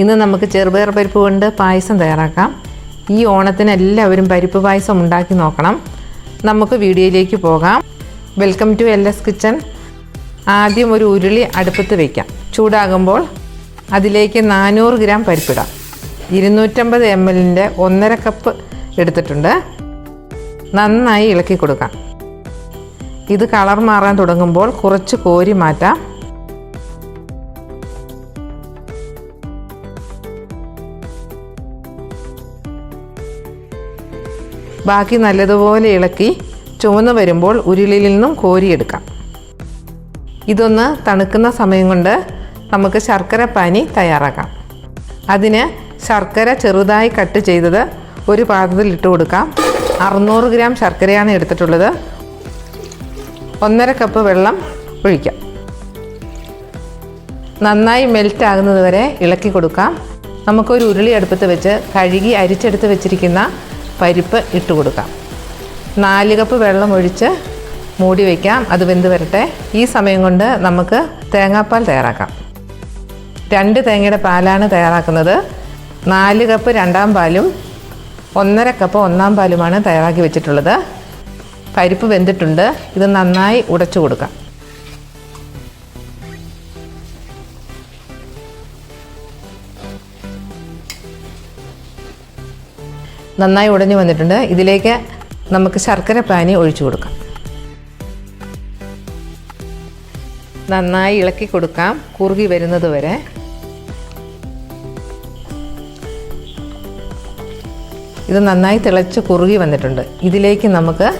ഇന്ന് നമുക്ക് ചെറുപയർ പരിപ്പ് കൊണ്ട് പായസം തയ്യാറാക്കാം. ഈ ഓണത്തിന് എല്ലാവരും പരിപ്പ് പായസം ഉണ്ടാക്കി നോക്കണം. നമുക്ക് വീഡിയോയിലേക്ക് പോകാം. Welcome to L S kitchen ആദ്യം ഒരു ഉരുളി അടുപ്പത്ത് വയ്ക്കാം ചൂടാകുമ്പോൾ അതിലേക്ക് നാനൂറ് ഗ്രാം പരിപ്പിടാം. ഇരുന്നൂറ്റമ്പത് എം എല്ലിന്റെ ഒന്നര കപ്പ് എടുത്തിട്ടുണ്ട്. നന്നായി ഇളക്കി കൊടുക്കാം. ഇത് കളർ മാറാൻ തുടങ്ങുമ്പോൾ കുറച്ച് കോരി മാറ്റാം. ബാക്കി നല്ലതുപോലെ ഇളക്കി ചുവന്ന് വരുമ്പോൾ ഉരുളിയിൽ നിന്നും കോരിയെടുക്കാം. ഇതൊന്ന് തണുക്കുന്ന സമയം കൊണ്ട് നമുക്ക് ശർക്കര പാനി തയ്യാറാക്കാം. അതിന് ശർക്കര ചെറുതായി കട്ട് ചെയ്തത് ഒരു പാത്രത്തിൽ ഇട്ട് കൊടുക്കാം. അറുന്നൂറ് ഗ്രാം ശർക്കരയാണ് എടുത്തിട്ടുള്ളത്. ഒന്നര കപ്പ് വെള്ളം ഒഴിക്കാം. നന്നായി മെൽറ്റ് ആകുന്നത് വരെ ഇളക്കി കൊടുക്കാം. നമുക്കൊരു ഉരുളി അടുപ്പത്ത് വെച്ച് കഴുകി അരിച്ചെടുത്ത് വെച്ചിരിക്കുന്ന പരിപ്പ് ഇട്ട് കൊടുക്കാം. നാല് കപ്പ് വെള്ളം ഒഴിച്ച് മൂടി വയ്ക്കാം അത് വെന്ത് വരട്ടെ. ഈ സമയം കൊണ്ട് നമുക്ക് തേങ്ങാപ്പാൽ തയ്യാറാക്കാം. രണ്ട് തേങ്ങയുടെ പാലാണ് തയ്യാറാക്കുന്നത്. നാല് കപ്പ് രണ്ടാം പാലും ഒന്നര കപ്പ് ഒന്നാം പാലുമാണ് തയ്യാറാക്കി വെച്ചിട്ടുള്ളത്. പരിപ്പ് വെന്തിട്ടുണ്ട്. ഇത് നന്നായി ഉടച്ചു കൊടുക്കാം. നന്നായി ഉടഞ്ഞു വന്നിട്ടുണ്ട്. ഇതിലേക്ക് നമുക്ക് ശർക്കര പാനി ഒഴിച്ചു കൊടുക്കാം. നന്നായി ഇളക്കി കൊടുക്കാം. കുറുകി വരുന്നത് വരെ. ഇത് നന്നായി തിളച്ച് കുറുകി വന്നിട്ടുണ്ട്. ഇതിലേക്ക് നമുക്ക്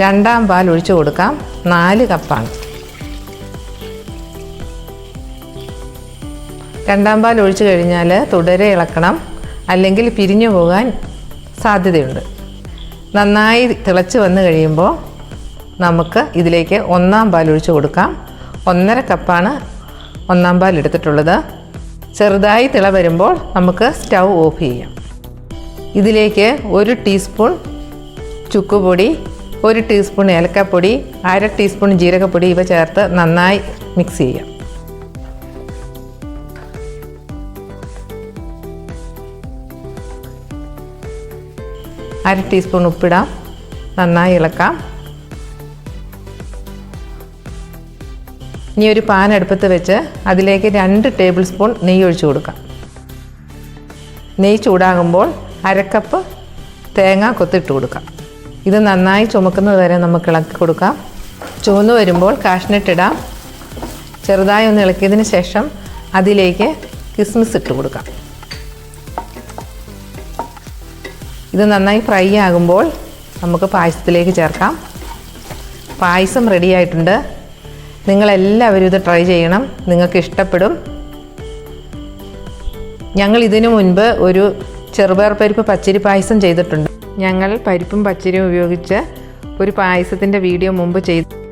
രണ്ടാം പാൽ ഒഴിച്ചു കൊടുക്കാം. നാല് കപ്പാണ്. രണ്ടാം പാൽ ഒഴിച്ചു കഴിഞ്ഞാൽ തുടരെ ഇളക്കണം. അല്ലെങ്കിൽ പിരിഞ്ഞു പോകാൻ സാധ്യതയുണ്ട്. നന്നായി തിളച്ച് വന്നു കഴിയുമ്പോൾ നമുക്ക് ഇതിലേക്ക് ഒന്നാം പാൽ ഒഴിച്ചു കൊടുക്കാം. ഒന്നര കപ്പാണ് ഒന്നാം പാൽ എടുത്തിട്ടുള്ളത്. ചെറുതായി തിള വരുമ്പോൾ നമുക്ക് സ്റ്റൗ ഓഫ് ചെയ്യാം. ഇതിലേക്ക് ഒരു ടീസ്പൂൺ ചുക്കുപൊടി ഒരു ടീസ്പൂൺ ഏലക്കപ്പൊടി അര ടീസ്പൂൺ ജീരകപ്പൊടി ഇവ ചേർത്ത് നന്നായി മിക്സ് ചെയ്യാം. അര ടീസ്പൂൺ ഉപ്പിടാം. നന്നായി ഇളക്കാം. ഇനി ഒരു പാൻ അടുപ്പത്ത് വെച്ച് അതിലേക്ക് രണ്ട് ടേബിൾ സ്പൂൺ നെയ്യ് ഒഴിച്ചു കൊടുക്കാം. നെയ്യ് ചൂടാകുമ്പോൾ അരക്കപ്പ് തേങ്ങ കൊത്തിട്ട് കൊടുക്കാം. ഇത് നന്നായി ചുമക്കുന്നത് വരെ നമുക്ക് ഇളക്കി കൊടുക്കാം. ചുവന്ന് വരുമ്പോൾ കാഷ്നട്ട് ഇടാം. ചെറുതായി ഒന്ന് ഇളക്കിയതിന് ശേഷം അതിലേക്ക് കിസ്മിസ് ഇട്ട് കൊടുക്കാം. ഇത് നന്നായി ഫ്രൈ ആകുമ്പോൾ നമുക്ക് പായസത്തിലേക്ക് ചേർക്കാം. പായസം റെഡി ആയിട്ടുണ്ട്. നിങ്ങളെല്ലാവരും ഇത് ട്രൈ ചെയ്യണം. നിങ്ങൾക്ക് ഇഷ്ടപ്പെടും. ഞങ്ങൾ ഇതിനു മുൻപ് ഒരു ചെറുപയർ പരിപ്പ് പച്ചരി പായസം ചെയ്തിട്ടുണ്ട്. ഞങ്ങൾ പരിപ്പും പച്ചരിയും ഉപയോഗിച്ച് ഒരു പായസത്തിന്റെ വീഡിയോ മുമ്പ് ചെയ്ത്.